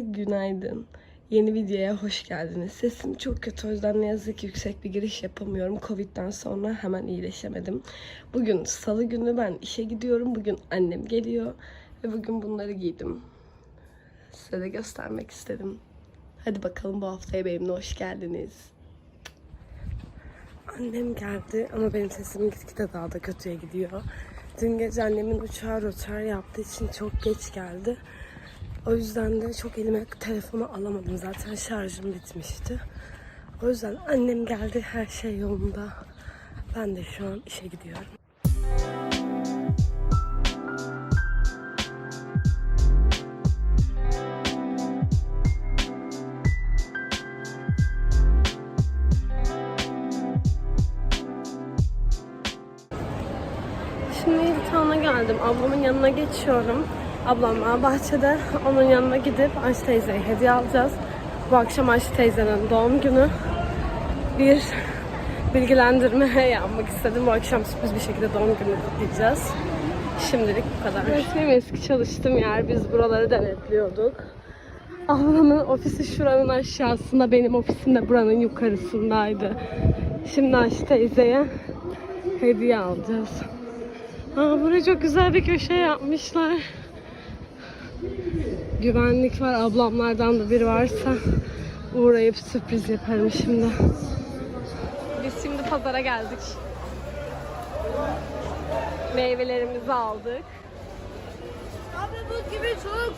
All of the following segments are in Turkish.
Herkese günaydın. Yeni videoya hoş geldiniz. Sesim çok kötü o yüzden ne yazık ki yüksek bir giriş yapamıyorum. Covid'den sonra hemen iyileşemedim. Bugün salı günü ben işe gidiyorum. Bugün annem geliyor ve bugün bunları giydim. Size de göstermek istedim. Hadi bakalım bu haftaya benimle hoş geldiniz. Annem geldi ama benim sesim gitgide daha da kötüye gidiyor. Dün gece annemin uçağı rötar yaptığı için çok geç geldi. O yüzden de çok elime telefonu alamadım. Zaten şarjım bitmişti. O yüzden annem geldi. Her şey yolunda. Ben de şu an işe gidiyorum. Şimdi Yıltan'a geldim. Ablamın yanına geçiyorum. Ablam var bahçede. Onun yanına gidip Ayşe teyzeye hediye alacağız. Bu akşam Ayşe teyzenin doğum günü. Bir bilgilendirme yapmak istedim. Bu akşam sürpriz bir şekilde doğum günü kutlayacağız. Şimdilik bu kadar. Benim eski çalıştığım yer. Biz buraları denetliyorduk. Ablamın ofisi şuranın aşağısında, benim ofisim de buranın yukarısındaydı. Şimdi Ayşe teyzeye hediye alacağız. Aa, buraya çok güzel bir köşe yapmışlar. Güvenlik var. Ablamlardan da biri varsa uğrayıp sürpriz yaparım şimdi. Biz şimdi pazara geldik. Meyvelerimizi aldık. Abi bu gibi çok.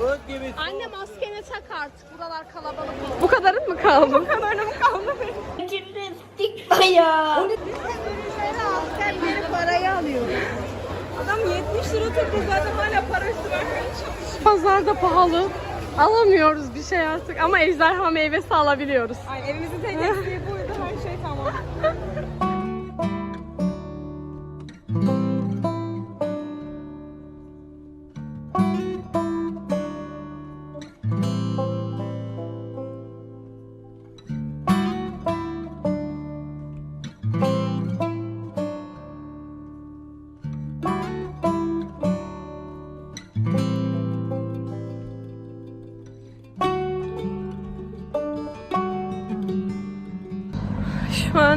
Bulut gibi. Anne maskeni tak artık. Buralar kalabalık. Bu kadarın mı kaldı? Bu kadarın mı kaldı? Çıkma ya. Sen benim parayı alıyorsun. Adam 70 lira tuttu zaten hala para üstü vermeye çalışıyor. Pazarda pahalı. Alamıyoruz bir şey artık ama ejderha meyvesi alabiliyoruz. Ay evimizin tek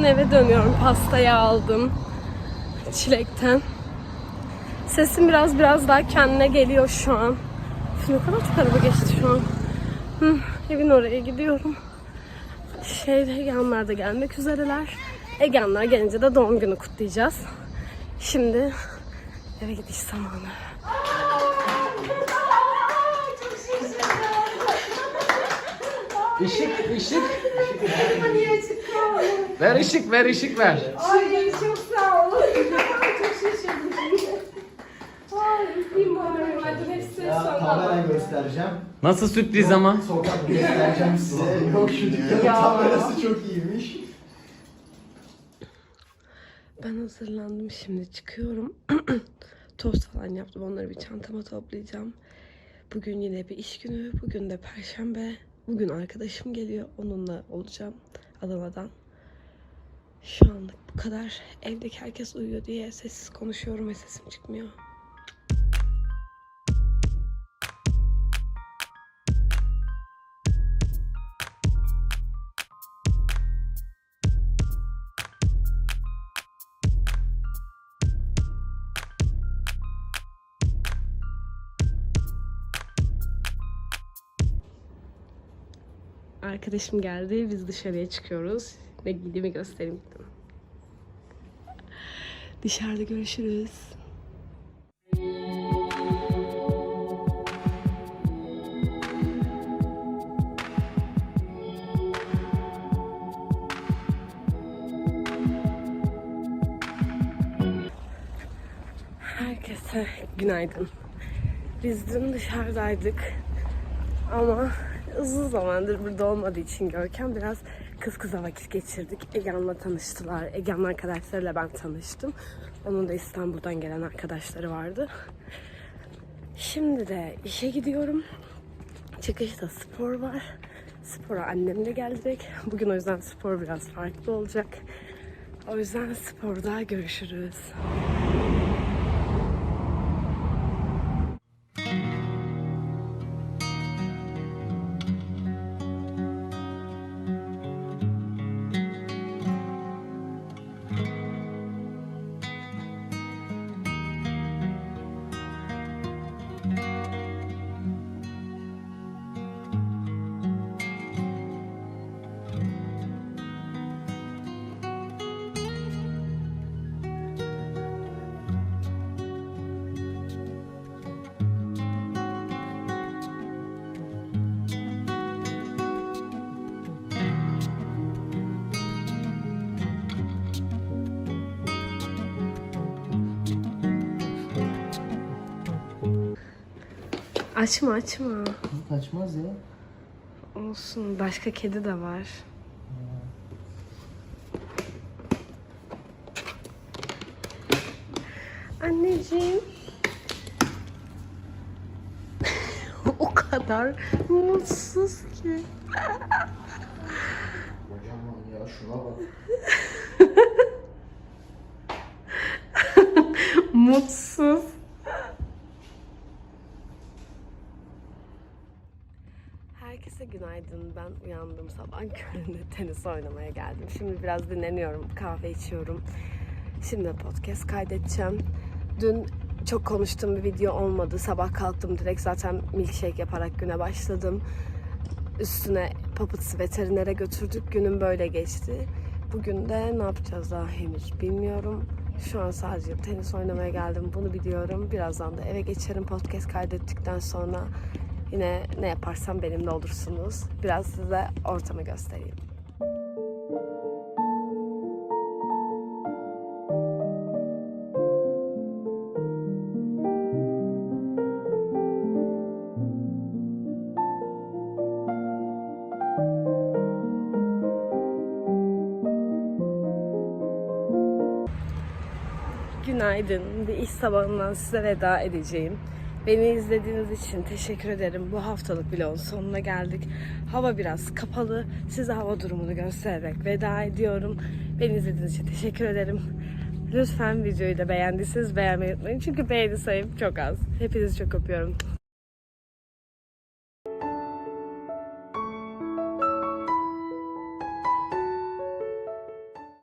eve dönüyorum. Pastayı aldım. Çilekten. Sesim biraz biraz daha kendine geliyor şu an. Ne kadar çok araba geçti şu an. Hı, evin oraya gidiyorum. Şeyde Egeanlar da gelmek üzereler. Egeanlar gelince de doğum günü kutlayacağız. Şimdi eve gidiş zamanı. Işık, ışık. Ver ışık, ver ışık ver. Ay çok sağ olun. çok şaşırdım şimdi. Ay öpeyim bari. Hadi hepsi Ya sonra. kamera göstereceğim. Nasıl sürpriz ama? Sokak göstereceğim size. Yok şu dükkanın kamerası çok iyiymiş. Ben hazırlandım şimdi çıkıyorum. Tost falan yaptım onları bir çantama toplayacağım. Bugün yine bir iş günü. Bugün de perşembe. Bugün arkadaşım geliyor. Onunla olacağım Adana'dan. Şu anlık bu kadar. Evdeki herkes uyuyor diye sessiz konuşuyorum ve sesim çıkmıyor. Arkadaşım geldi. Biz dışarıya çıkıyoruz. Ne giydiğimi göstereyim dedim. Dışarıda görüşürüz. Herkese günaydın. Biz dün dışarıdaydık. Ama uzun zamandır burada olmadığı için Görkem biraz kız kıza vakit geçirdik. Egehan'la tanıştılar. Egehan'ın arkadaşlarıyla ben tanıştım. Onun da İstanbul'dan gelen arkadaşları vardı. Şimdi de işe gidiyorum. Çıkışta spor var. Spora annem de gelecek. Bugün o yüzden spor biraz farklı olacak. O yüzden sporda görüşürüz. Açma açma. Kaçmaz ya. Olsun. Başka kedi de var. Anneciğim. o kadar mutsuz ki. Kocaman ya şuna bak. Mutsuz. Herkese günaydın. Ben uyandım sabah köründe tenis oynamaya geldim. Şimdi biraz dinleniyorum, kahve içiyorum. Şimdi podcast kaydedeceğim. Dün çok konuştuğum bir video olmadı. Sabah kalktım direkt zaten milkshake yaparak güne başladım. Üstüne papıtsı veterinere götürdük. Günüm böyle geçti. Bugün de ne yapacağız daha henüz bilmiyorum. Şu an sadece tenis oynamaya geldim. Bunu biliyorum. Birazdan da eve geçerim podcast kaydettikten sonra. Yine ne yaparsam benimle olursunuz. Biraz size ortamı göstereyim. Günaydın. Bir iş sabahından size veda edeceğim. Beni izlediğiniz için teşekkür ederim. Bu haftalık vlogun sonuna geldik. Hava biraz kapalı. Size hava durumunu göstererek veda ediyorum. Beni izlediğiniz için teşekkür ederim. Lütfen videoyu da beğendiyseniz beğenmeyi unutmayın. Çünkü beğeni sayım çok az. Hepinizi çok öpüyorum.